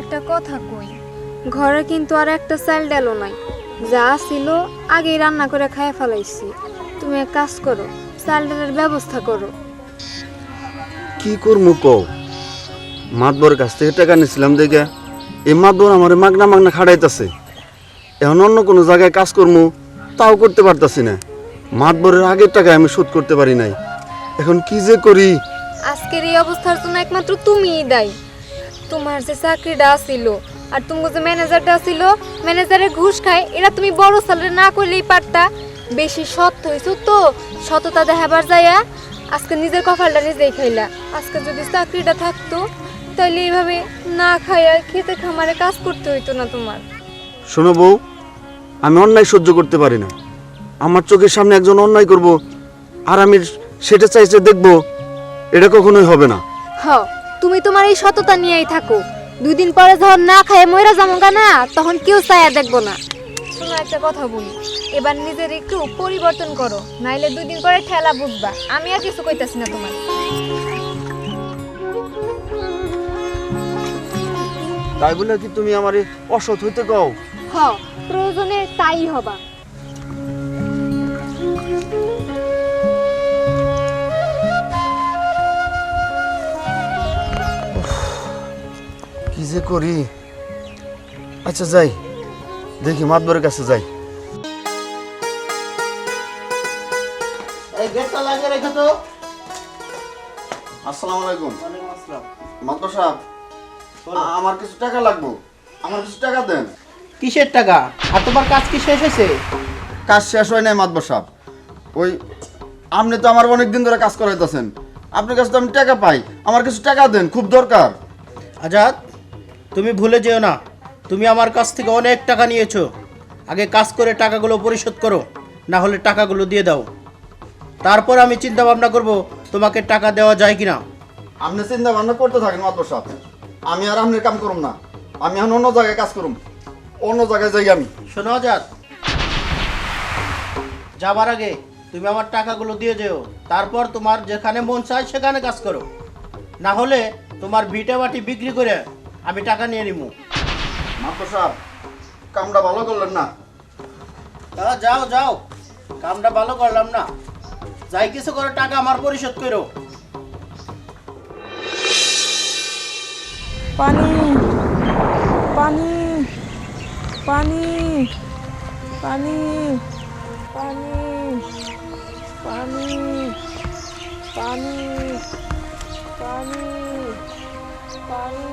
একটা কথা কই ঘরে কিন্তু আর একটা চাল ডালও নাই। যা ছিল আগেই রান্না করে খাইয়ে ফেলাইছি। তুমি এক কাজ করো চাল ডালের ব্যবস্থা করো। কি করব কও? মাতবর কাছ থেকে টাকা নিছিলাম দেখে এই মাতবর আমার মাগনা মাগনা খাড়াইতেছে। এখন অন্য কোনো জায়গায় কাজ করব তাও করতে পারতাছি না। মাতবরের আগের টাকা আমি শোধ করতে পারি নাই। এখন কি যে করি? আজকের এই অবস্থার জন্য একমাত্র তুমিই দায়ী। তোমার যে চাকরিটা ছিল আর তুমি যে ম্যানেজারটা ছিল ম্যানেজারে ঘুষ খায় এরা তুমি বড় স্যালারি না করলেই পারতা। বেশি সৎ হইছো তো সততা দেখাবার যায়া আজকে নিজের কপালটা নিজেই খাইলা। আজকে যদি চাকরিটা থাকতো তাহলে এইভাবে না খাইয়া খেতে খামারে কাজ করতে হইতো না তোমার। শোনো বউ আমি অন্যায় সহ্য করতে পারি না। আমার চোখের সামনে একজন অন্যায় করব আর আমি সেটা চাইছে দেখব এটা কখনোই হবে না। হ তুমি তোমার এই সততা নিয়েই থাকো। দুই দিন পরে যখন না খায় ময়রা যাব না তখন কেউ চায়া দেখব না। শোনো একটা কথা বলি। এবার নিজের একটু পরিবর্তন করো নাইলে দুই দিন পরে ঠেলা বুঝবা। আমি আর কিছু কইতাছি না তোমার। তাই বলে কি তুমি আমার অসৎ হইতে কও? হ প্রয়োজনে তাই হবা। যে করি? আচ্ছা যাই। দেখি মাতবরের কাছে যাই। এই গেটটা লাগিয়ে রেখে তো। আসসালামু আলাইকুম। মাতবর সাহেব আমার কিছু টাকা লাগবো। আমার কিছু টাকা দেন। কিসের টাকা? আর তোমার কাজ কি শেষ হয়েছে? কাজ শেষ হয় নাই মাতবর সাহেব। ওই আপনি তো আমার অনেক দিন ধরে কাজ করাইতেছেন। আপনার কাছে তো আমি টাকা পাই। আমার কিছু টাকা দেন খুব দরকার। আজাদ তুমি ভুলে যেও না তুমি আমার কাছ থেকে অনেক টাকা নিয়েছো। আগে কাজ করে টাকাগুলো পরিশোধ করো না হলে টাকাগুলো দিয়ে দাও। তারপর আমি চিন্তা ভাবনা করব তোমাকে টাকা দেওয়া যায় কিনা। আপনি চিন্তা ভাবনা করতে থাকেন মাতবর সাহেব আমি আর আপনার কাম করুম না। আমি এখন অন্য জায়গায় কাজ করুম। অন্য জায়গায় যাই আমি। শোনো আজাদ। যাবার আগে তুমি আমার টাকাগুলো দিয়ে যেও। তারপর তোমার যেখানে মন চায় সেখানে কাজ করো। না হলে তোমার ভিটে বাটি বিক্রি করে আমি টাকা নিয়ে নিবো মাতবর সাহেব কামটা ভালো করলেন না? তা যাও যাও। কামটা ভালো করলাম না। যাই কিছু করে টাকা আমার পরিশোধ করো। পানি পানি পানি পানি পানি পানি পানি পানি পানি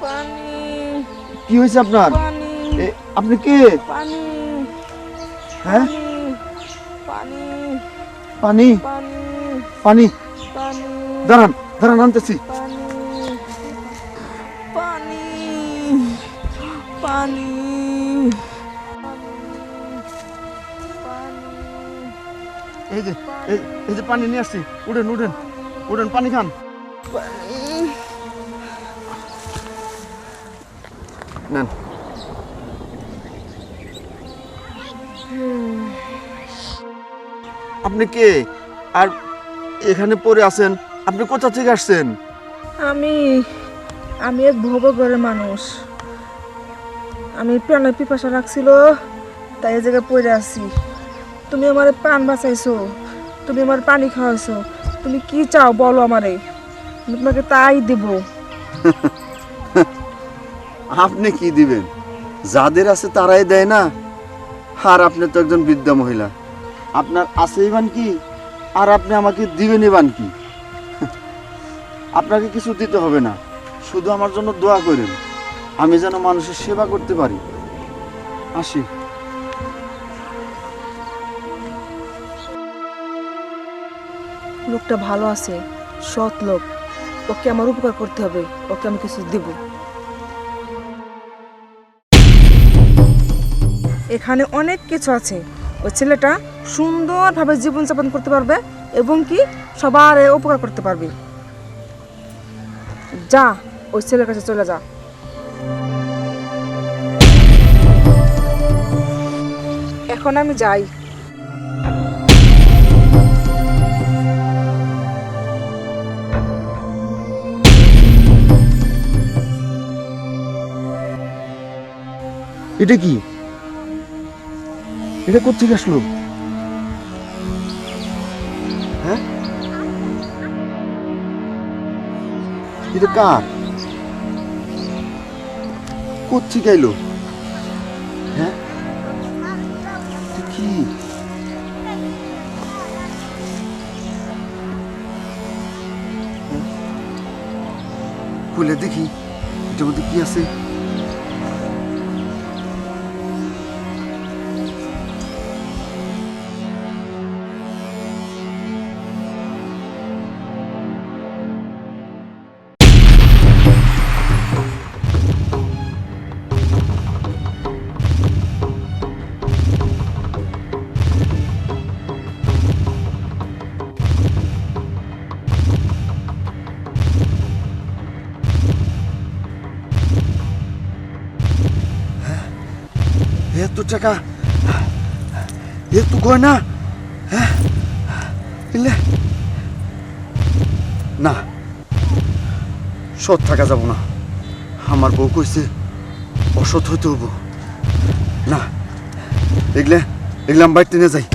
পানি। কি হয়েছে আপনার? এ, আপনি কে? পানি। হ্যাঁ? পানি। পানি। পানি? পানি। পানি? দাঁড়ান দাঁড়ান আনতেছি। পানি। পানি। পানি। এই যে এই- এই যে পানি নিয়ে আসছি। উঠেন উঠেন। উঠেন পানি খান। নেন আপনি কে? আর এখানে পড়ে আছেন আপনি কোথা থেকে আসছেন? আমি আমি এক ভবঘরের মানুষ। আমি প্রাণের পিপাসা রাখছিল তাই এই জায়গায় পড়ে আছি। তুমি আমার প্রাণ বাঁচাইছো তুমি আমার পানি খাওয়াইছো তুমি কি চাও বলো আমারে? আমি তোমাকে তাই দেব। আপনি কি দিবেন? যাদের আছে তারাই দেয় না? আর আপনি তো একজন বৃদ্ধা মহিলা। আপনার আছে ইবান কি? আর আপনি আমাকে দিবেন ইবান কি? আপনাকে কিছু দিতে হবে না। শুধু আমার জন্য দোয়া করেন। আমি যেন মানুষের সেবা করতে পারি। আসি। লোকটা ভালো আছে, সৎ লোক। ওকে আমার উপকার করতে হবে। ওকে আমি কিছু দেব। এখানে অনেক কিছু আছে। ওই ছেলেটা সুন্দরভাবে জীবনযাপন করতে পারবে এবং কি সবার উপকার করতে পারবে। যা ওই ছেলের কাছে চলে যা। এখন আমি যাই। এটা কি? এটা কোথেকে আসলো? হ্যাঁ? এটা কার? কোথেকে এলো হ্যাঁ? কি? হ্যাঁ? খুলে দেখি, এটার মধ্যে কি আছে? টাকা এত গয়না হ্যাঁ না সৎ থাকা যাব না আমার বউ কইছে অসৎ হইতে হব না এগলে এগুলো আমি বাড়িতে যাই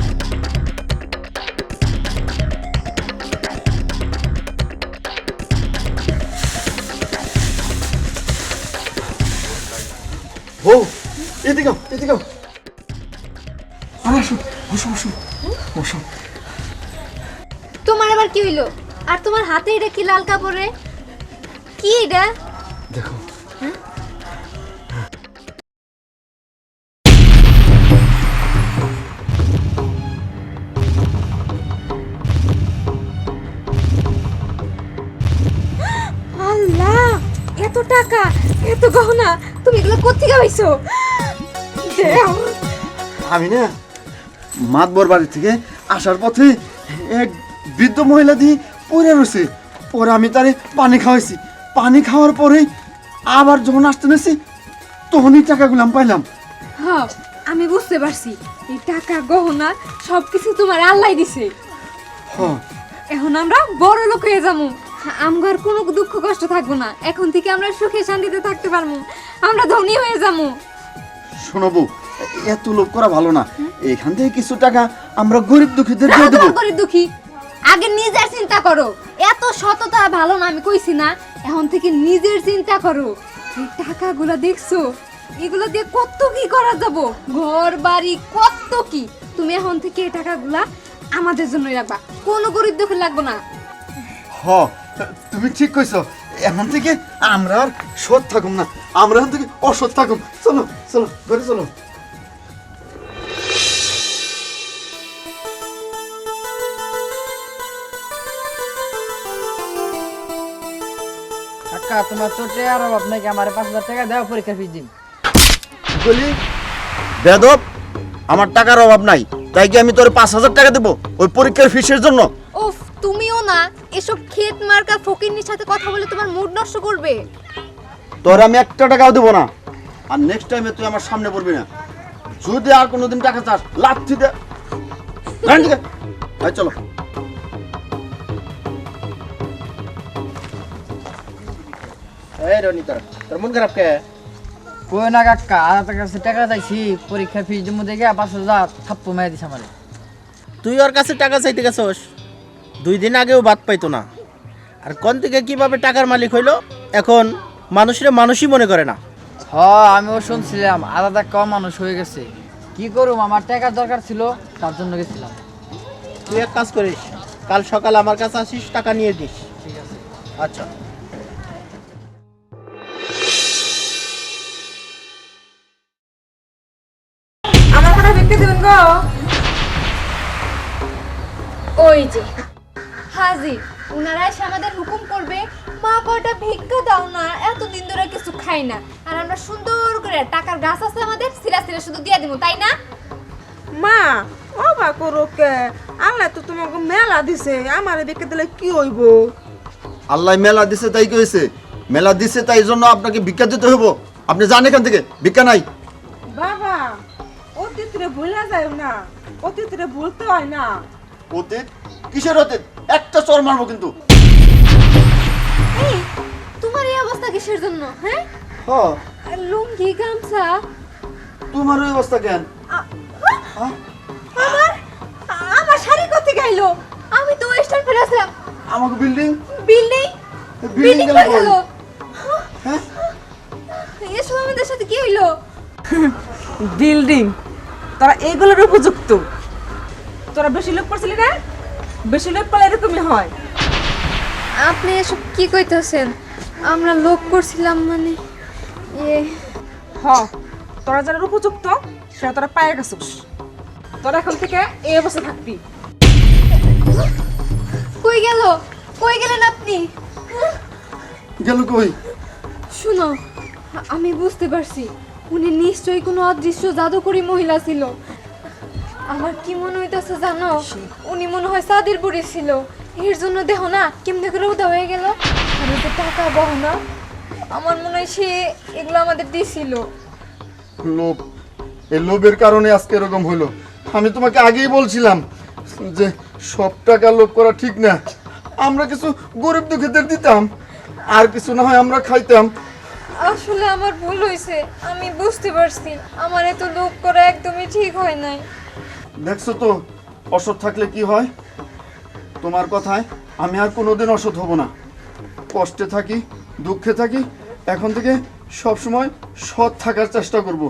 এদিকে এদিকে আও। আসো বসো বসো। বসো। তোমার আবার কি হইল? আর তোমার হাতে এটা কি লাল কাপড়ে? কি এটা? দেখো। আল্লাহ এত টাকা এত গহনা তুমি এগুলো কোথেকে পাইছো? আমি না মাতবর বাড়ি থেকে আসার পথে এক বৃদ্ধ মহিলা দিয়ে পড়ে রয়েছে। পরে আমি তারে পানি খাওয়াইছি। পানি খাওয়ার পরে আবার যখন আসতে নেছি তখনই টাকাগুলো আমি পাইলাম। হ্যাঁ আমি বুঝতে পারছি। এই টাকা গহনা সবকিছু তোমার আল্লাহ দিছে। হ এখন আমরা বড় লোক হয়ে যাব। আমার কোনো দুঃখ কষ্ট থাকব না। এখন থেকে আমরা সুখে শান্তিতে থাকতে পারব। আমরা ধনী হয়ে যাব। শোনো বউ এত লোভ করা ভালো না। এখান থেকে কিছু টাকা আমরা গরিব দুঃখীদের দিয়ে দেবো। করে দুঃখী। আগে নিজের চিন্তা করো। এত সততা ভালো না আমি কইছি না। এখন থেকে নিজের চিন্তা করো। এই টাকাগুলো দেখছ? এগুলো দিয়ে কত কি করা যাব? ঘর বাড়ি কত কি? তুমি এখন থেকে এই টাকাগুলা আমাদের জন্যই রাখবা। কোনো গরিব দুঃখী লাগবে না। হ তুমি ঠিক কইছো। এখন থেকে আমরা আর সৎ থাকুম না। আমরা এখন থেকে অসৎ থাকুম। চলো চলো ঘরে চলো। কাকা তোমার তো টেয়ার অভাব নাকি আমার পাঁচ হাজার টাকা দেওয়া পরীক্ষা ফিস দিন বলি বেদব আমার টাকার অভাব নাই। তাই কি আমি তোর পাঁচ হাজার টাকা দেবো ওই পরীক্ষার ফিসের জন্য? উফ তুমিও না। এসব ক্ষেত মার্কা ফকিরনির সাথে কথা বলে তোমার মুড নষ্ট করবে। তোর আমি একটা টাকাও দেবো না। আর নেক্সট টাইমে তুই আমার সামনে পড়বি না। যদি আর কোনোদিন টাকা চাস লাথি দে। চলো। এই তোর মন খারাপ কে? কই না কাকা আর তার কাছে টাকা চাইছি পরীক্ষা ফিস দিব দেখে পাঁচ হাজার থাপ্পু দিছে আমারে। তুই ওর কাছে টাকা চাইতে গেছস? দুই দিন আগেও বাদ পাইতো না। আর কোন থেকে কীভাবে টাকার মালিক হইল এখন মানুষের মানুষই মনে করে না। হ আমিও শুনছিলাম আলাদা কম মানুষ হয়ে গেছে। কি করুম আমার টাকার দরকার ছিল তার জন্য গেছিলাম। তুই এক কাজ করিস কাল সকাল আমার কাছে আসিস টাকা নিয়ে দিস ঠিক আছে। আচ্ছা। বিক্রি দেবেন গো? ওই যে হাজির। ওনারা এসে আমাদের হুকুম করবে মা কয়টা ভিক্ষা দাও না এতদিন ধরে কিছু খাই না। আর আমরা সুন্দর করে টাকার গাছ আছে আমাদের সিরা সিরা শুধু দিয়ে দিব তাই না? মা ও বা করো কে? আল্লাহ তো তোমাকে মেলা দিছে আমার বিক্রি দিলে কি হইব? আল্লাহ মেলা দিছে তাই কি হয়েছে মেলা দিছে তাই জন্য আপনাকে ভিক্ষা দিতে হইব। আপনি যান এখান থেকে ভিক্ষা নাই। অতীতরে ভুলা যায় না। অতীতরে ভুলতে হয় না। অতীত? কিসের অতীত? একটা চর মারবো কিন্তু। এই তোমার এই অবস্থা কিসের জন্য হ্যাঁ? হ্যাঁ লুঙ্গি গামছা? তোমার ওই অবস্থা কেন? আমার শাড়ি করতে গেলো আমি তো ওয়েস্টার্ন আসলাম। আমাকে বিল্ডিং বিল্ডিং বিল্ডিং গেল। কই? হ্যাঁ? এসব আমাদের সাথে কি হইল? বিল্ডিং তারা এইগুলোর উপযুক্ত। তোরা বেশি লোক পড়ছিলি না? বেশি লোক পড়লে এরকমই হয়। আপনি এসব কি কইতেছেন? আমরা লোক করছিলাম মানে ইয়ে হ তোরা যারা উপযুক্ত সেটা তোরা পায়ে গেছিস তোরা এখন থেকে এই অবস্থা থাকবি। কই গেল? কই গেলেন আপনি? গেল কই? শুনো আমি বুঝতে পারছি। উনি নিশ্চয়ই কোনো অদৃশ্য জাদুকরী মহিলা ছিল। আমার কি মনে হইতেছে জানো? উনি মনে হয় সাদের বুড়ি ছিল। এর জন্য দেহ না কেমনে করে উদা হয়ে গেল? আর যে টাকা বহনা আমার মনে হয় সে এগুলো আমাদের দিছিল। লোভ। এই লোভের কারণে আজকে এরকম হলো আমি তোমাকে আগেই বলছিলাম যে সব টাকা লোভ করা ঠিক না। আমরা কিছু গরিব দুঃখীদের দিতাম। আর কিছু না হয় আমরা খাইতাম। আসলে আমার ভুল হয়েছে, আমি বুঝতে পারছি। আমার এত লোভ করা একদমই ঠিক হয় নাই। দেখছ তো, অসৎ থাকলে কি হয়? তোমার কথায় আমি আর কোনোদিন অসৎ হব না। কষ্টে থাকি, দুঃখে থাকি, এখন থেকে সবসময় সৎ থাকার চেষ্টা করব।